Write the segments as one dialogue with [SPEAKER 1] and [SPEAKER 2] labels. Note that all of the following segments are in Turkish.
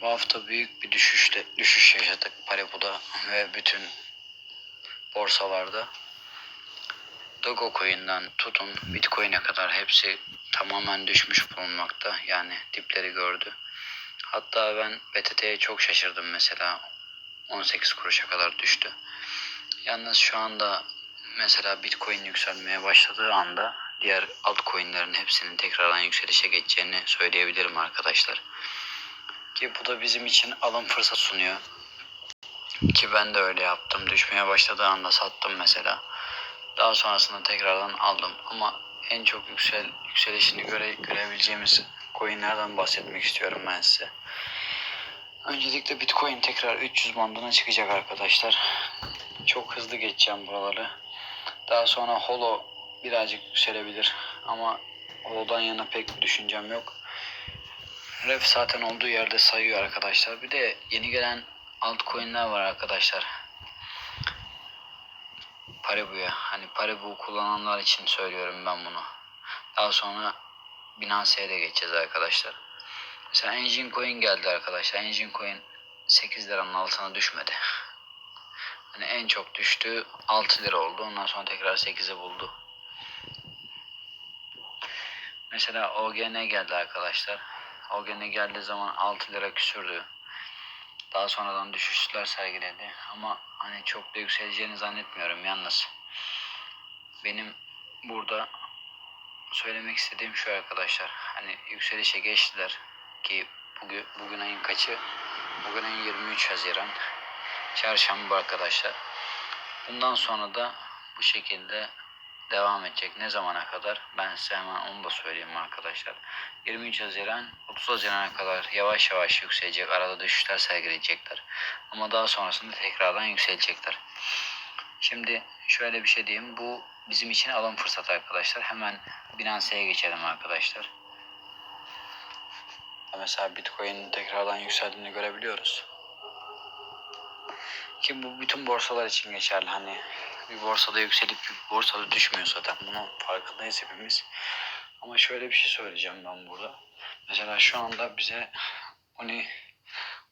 [SPEAKER 1] Bu hafta büyük bir düşüşte, düşüş yaşadık Paribu'da ve bütün borsalarda. Dogecoin'den tutun Bitcoin'e kadar hepsi tamamen düşmüş bulunmakta. Yani dipleri gördü. Hatta ben BTT'ye çok şaşırdım mesela. 18 kuruşa kadar düştü. Yalnız şu anda mesela Bitcoin yükselmeye başladığı anda diğer altcoin'lerin hepsinin tekrardan yükselişe geçeceğini söyleyebilirim arkadaşlar. Ki bu da bizim için alım fırsat sunuyor. Ki ben de öyle yaptım. Düşmeye başladığı anda sattım mesela. Daha sonrasında tekrardan aldım. Ama en çok yüksel yükselişini göre, görebileceğimiz coinlerden bahsetmek istiyorum ben size. Öncelikle Bitcoin tekrar 300 bandına çıkacak arkadaşlar. Çok hızlı geçeceğim buraları. Daha sonra Holo birazcık yükselebilir ama Holo'dan yana pek bir düşüncem yok. Ref zaten olduğu yerde sayıyor arkadaşlar. Bir de yeni gelen altcoin'ler var arkadaşlar. Paribu'ya. Hani Paribu kullananlar için söylüyorum ben bunu. Daha sonra Binance'ye de geçeceğiz arkadaşlar. Mesela Engine Coin geldi arkadaşlar. Engine Coin 8 liranın altına düşmedi. Hani en çok düştü 6 lira oldu. Ondan sonra tekrar 8'i buldu. Mesela OGN geldi arkadaşlar. OGN geldiği zaman 6 lira küsürdü. Daha sonradan düşüşler sergiledi. Ama hani çok da yükseleceğini zannetmiyorum yalnız. Benim burada söylemek istediğim şu arkadaşlar. Hani yükselişe geçtiler ki bugün bugün ayın kaçı? Bugün ayın 23 Haziran. Çarşamba arkadaşlar. Bundan sonra da bu şekilde devam edecek. Ne zamana kadar? Ben size hemen onu da söyleyeyim arkadaşlar. 23 Haziran 30 Haziran'a kadar yavaş yavaş yükselecek. Arada düşüşler sergileyecekler. Ama daha sonrasında tekrardan yükselecekler. Şimdi şöyle bir şey diyeyim. Bu bizim için alım fırsatı arkadaşlar. Hemen Binance'ye geçelim arkadaşlar. Mesela Bitcoin'in tekrardan yükseldiğini görebiliyoruz. Ki bu bütün borsalar için geçerli. Hani bir borsada yükselip bir borsada düşmüyor zaten. Bunun farkındayız hepimiz. Ama şöyle bir şey söyleyeceğim ben burada. Mesela şu anda bize Uni,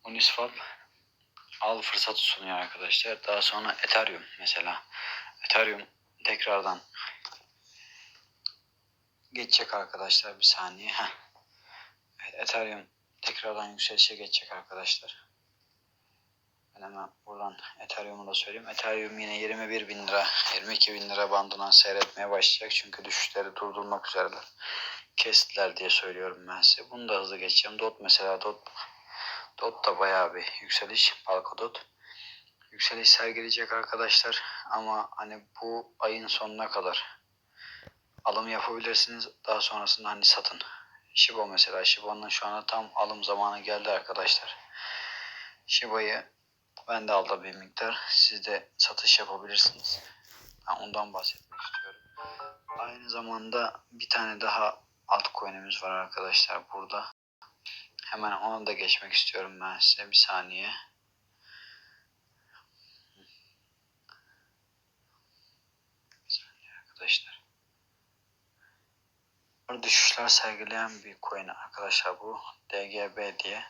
[SPEAKER 1] Uniswap al fırsatı sunuyor arkadaşlar. Daha sonra Ethereum mesela. Ethereum tekrardan geçecek arkadaşlar bir saniye. Heh. Ethereum tekrardan yükselişe geçecek arkadaşlar. Ben hemen buradan Ethereum'u da söyleyeyim. Ethereum yine 21 bin lira, 22 bin lira bandından seyretmeye başlayacak. Çünkü düşüşleri durdurmak üzereler. Kestiler diye söylüyorum ben size. Bunu da hızlı geçeceğim. Dot mesela Dot, Dot da bayağı bir yükseliş. Polkadot. Yükseliş sergileyecek arkadaşlar. Ama hani bu ayın sonuna kadar alım yapabilirsiniz. Daha sonrasında hani satın. Shiba mesela. Shiba'nın şu anda tam alım zamanı geldi arkadaşlar. Shiba'yı ben de aldım bir miktar. Siz de satış yapabilirsiniz. Ben ondan bahsetmek istiyorum. Aynı zamanda bir tane daha altcoin'imiz var arkadaşlar burada. Hemen ona da geçmek istiyorum ben size. Bir saniye arkadaşlar. Düşüşler sergileyen bir coin arkadaşlar bu. DGB diye.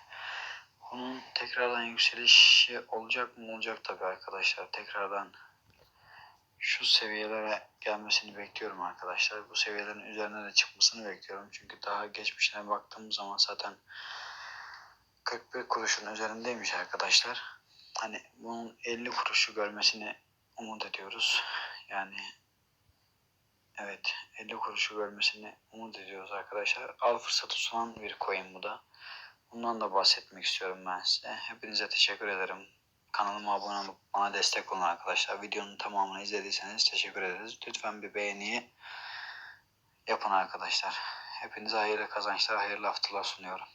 [SPEAKER 1] Bunun tekrardan yükselişi olacak mı? Olacak tabii arkadaşlar. Tekrardan şu seviyelere gelmesini bekliyorum arkadaşlar. Bu seviyelerin üzerine de çıkmasını bekliyorum. Çünkü daha geçmişine baktığımız zaman zaten 41 kuruşun üzerindeymiş arkadaşlar. Hani bunun 50 kuruşu görmesini umut ediyoruz. Yani evet 50 kuruşu görmesini umut ediyoruz arkadaşlar. Al fırsatı sunan bir coin bu da. Bundan da bahsetmek istiyorum ben size. Hepinize teşekkür ederim. Kanalıma abone olup bana destek olun arkadaşlar. Videonun tamamını izlediyseniz teşekkür ederiz. Lütfen bir beğeni yapın arkadaşlar. Hepinize hayırlı kazançlar, hayırlı haftalar sunuyorum.